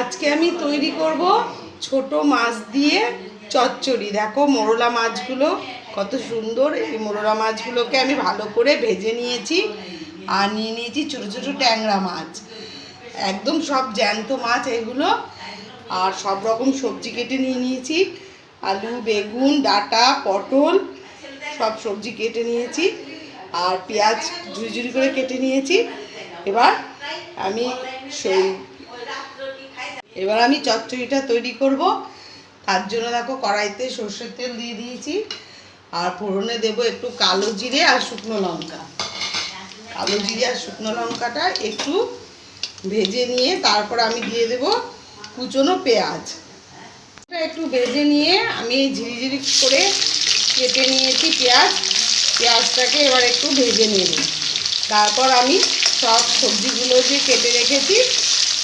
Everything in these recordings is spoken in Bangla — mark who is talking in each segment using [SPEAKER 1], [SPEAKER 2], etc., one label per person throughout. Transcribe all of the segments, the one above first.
[SPEAKER 1] আজকে আমি তৈরি করব ছোট মাছ দিয়ে চচ্চড়ি। দেখো মোরলা মাছগুলো কত সুন্দর। এই মোরলা মাছগুলোকে আমি ভালো করে ভেজে নিয়েছি আর নিয়ে নিয়েছি ছোটো ছোটো ট্যাংরা মাছ। একদম সব জ্যান্ত মাছ এগুলো। আর সব রকম সবজি কেটে নিয়ে নিয়েছি। আলু, বেগুন, ডাটা, পটল সব সবজি কেটে নিয়েছি। আর পেঁয়াজ ঝুড়ি ঝুড়ি করে কেটে নিয়েছি। এবার আমি সেই এবার আমি চচ্চড়িটা তৈরি করব। তার জন্য দেখো কড়াইতে সর্ষের তেল দিয়ে দিয়েছি। আর ফোড়নে দেবো একটু কালো জিরে আর শুকনো লঙ্কা। কালো জিরে আর শুকনো লঙ্কাটা একটু ভেজে নিয়ে তারপর আমি দিয়ে দেব কুচনো পেঁয়াজ। একটু ভেজে নিয়ে আমি ঝিরিঝিরি করে কেটে নিয়েছি পেঁয়াজ। পেঁয়াজটাকে এবার একটু ভেজে নেব তারপর আমি সব সবজিগুলো যে কেটে রেখেছি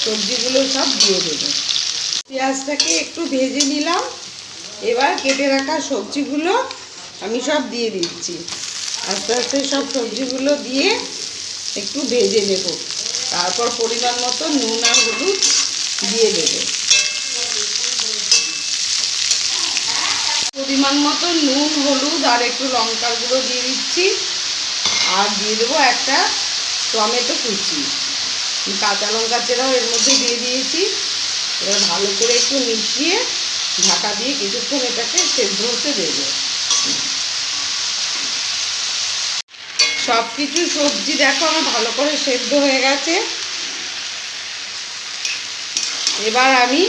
[SPEAKER 1] সবজিগুলো সব দিয়ে দেবো। পেঁয়াজটাকে একটু ভেজে নিলাম। এবার কেটে রাখা সবজিগুলো আমি সব দিয়ে দিচ্ছি। আস্তে আস্তে সব সবজিগুলো দিয়ে একটু ভেজে নেব। তারপর পরিমাণ মতো নুন আর হলুদ দিয়ে দেবো। পরিমাণ মতো নুন, হলুদ আর একটু লঙ্কার গুঁড়ো দিয়ে দিচ্ছি। আর দিয়ে দেবো একটা টমেটো কুচি। কাঁচা লঙ্কা চেরাও এর মধ্যে দিয়ে দিয়েছি। এবার ভালো করে একটু মিশিয়ে ঢাকা দিয়ে কিছুক্ষণ এটাকে সেদ্ধ হতে দেবো। সব কিছু সবজি দেখো আমার ভালো করে সেদ্ধ হয়ে গেছে। এবার আমি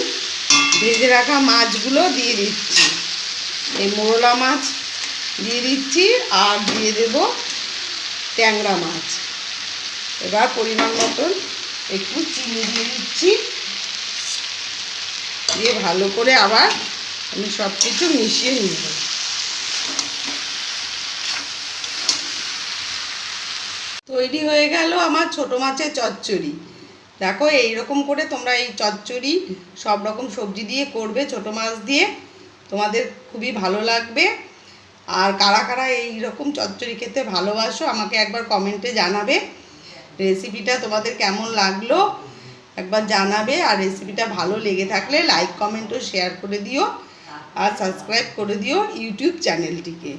[SPEAKER 1] ভেজে রাখা মাছগুলো দিয়ে দিচ্ছি। এই মোরলা মাছ দিয়ে দিচ্ছি আর দিয়ে দেব ট্যাংরা মাছ। এবার পরিমাণ মতন একটু চিনি দিয়ে দিচ্ছি। দিয়ে ভালো করে আবার আমি সব কিছু মিশিয়ে নিব। তৈরি হয়ে গেল আমার ছোট মাছের চচ্চড়ি। দেখো এইরকম করে তোমরা এই চচ্চড়ি সব রকম সবজি দিয়ে করবে ছোট মাছ দিয়ে। তোমাদের খুবই ভালো লাগবে। আর কারা কারা এই রকম চচ্চড়ি খেতে ভালোবাসো, আমাকে একবার কমেন্টে জানাবে। রেসিপিটা তোমাদের কেমন লাগল, একবার জানাবে। আর রেসিপিটা ভালো লেগে থাকলে লাইক কমেন্ট ও শেয়ার করে দিও। আর সাবস্ক্রাইব করে দিও ইউটিউব চ্যানেলটিকে